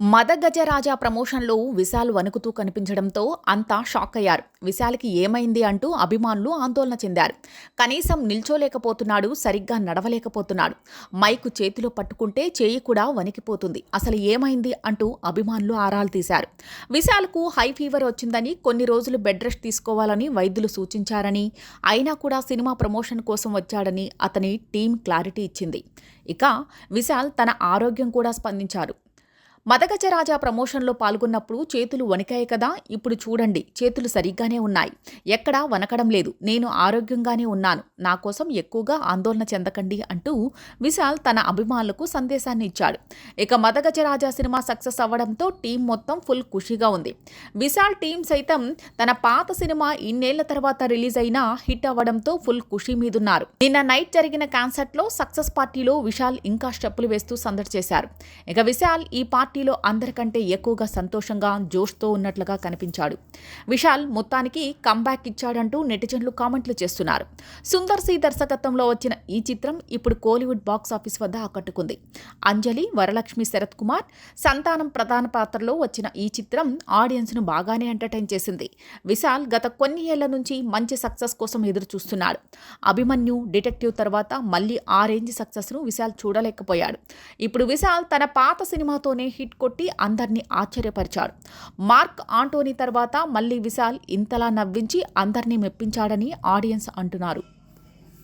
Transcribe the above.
మదగజరాజా ప్రమోషన్లో విశాల్ వణుకుతూ కనిపించడంతో అంతా షాక్ అయ్యారు. విశాల్కి ఏమైంది అంటూ అభిమానులు ఆందోళన చెందారు. కనీసం నిల్చోలేకపోతున్నాడు సరిగ్గా నడవలేకపోతున్నాడు. మైకు చేతిలో పట్టుకుంటే చేయి కూడా వణికిపోతుంది. అసలు ఏమైంది అంటూ అభిమానులు ఆరాలు తీశారు. విశాల్కు హై ఫీవర్ వచ్చిందని కొన్ని రోజులు బెడ్ రెస్ట్ తీసుకోవాలని వైద్యులు సూచించారని అయినా కూడా సినిమా ప్రమోషన్ కోసం వచ్చాడని అతని టీం క్లారిటీ ఇచ్చింది. ఇక విశాల్ తన ఆరోగ్యం కూడా స్పందించారు. మదగజరాజా ప్రమోషన్లో పాల్గొన్నప్పుడు చేతులు వణికాయి కదా ఇప్పుడు చూడండి చేతులు సరిగ్గానే ఉన్నాయి. ఎక్కడా వనకడం లేదు. నేను ఆరోగ్యంగానే ఉన్నాను. నా కోసం ఎక్కువగా ఆందోళన చెందకండి అంటూ విశాల్ తన అభిమానులకు సందేశాన్ని ఇచ్చాడు. ఇక మదగజరాజా సినిమా సక్సెస్ అవ్వడంతో టీం మొత్తం ఫుల్ ఖుషీగా ఉంది. విశాల్ టీం సైతం తన పాత సినిమా ఇన్నేళ్ళ తర్వాత రిలీజ్ అయినా హిట్ అవ్వడంతో ఫుల్ ఖుషీ మీదున్నారు. నిన్న నైట్ జరిగిన కాన్సర్ట్లో సక్సెస్ పార్టీలో విశాల్ ఇంకా స్టెప్పులు వేస్తూ సందడి చేశారు. ఇక విశాల్ ఈ పార్టీ పార్టీలో అందరికంటే ఎక్కువగా సంతోషంగా జోష్తో ఉన్నట్లుగా కనిపించాడు. విశాల్ మొత్తానికి కంబ్యాక్ ఇచ్చాడంటూ నెటిజన్లు కామెంట్లు చేస్తున్నారు. సుందర్ సి దర్శకత్వంలో వచ్చిన ఈ చిత్రం ఇప్పుడు కోలీవుడ్ బాక్స్ ఆఫీస్ వద్ద ఆకట్టుకుంది. అంజలి వరలక్ష్మి శరత్ కుమార్ సంతానం ప్రధాన పాత్రలో వచ్చిన ఈ చిత్రం ఆడియన్స్ను బాగానే ఎంటర్టైన్ చేసింది. విశాల్ గత కొన్ని ఏళ్ళ నుంచి మంచి సక్సెస్ కోసం ఎదురు చూస్తున్నాడు అభిమన్యు డిటెక్టివ్ తర్వాత మళ్ళీ ఆ రేంజ్ సక్సెస్ను విశాల్ చూడలేకపోయాడు. ఇప్పుడు విశాల్ తన పాత సినిమాతోనే హిట్ హిట్ కొట్టి అందరినీ ఆశ్చర్యపరిచాడు మార్క్ ఆంటోనీ తర్వాత మళ్ళీ విశాల్ ఇంతలా నవ్వించి అందరినీ మెప్పించాడని ఆడియన్స్ అంటున్నారు.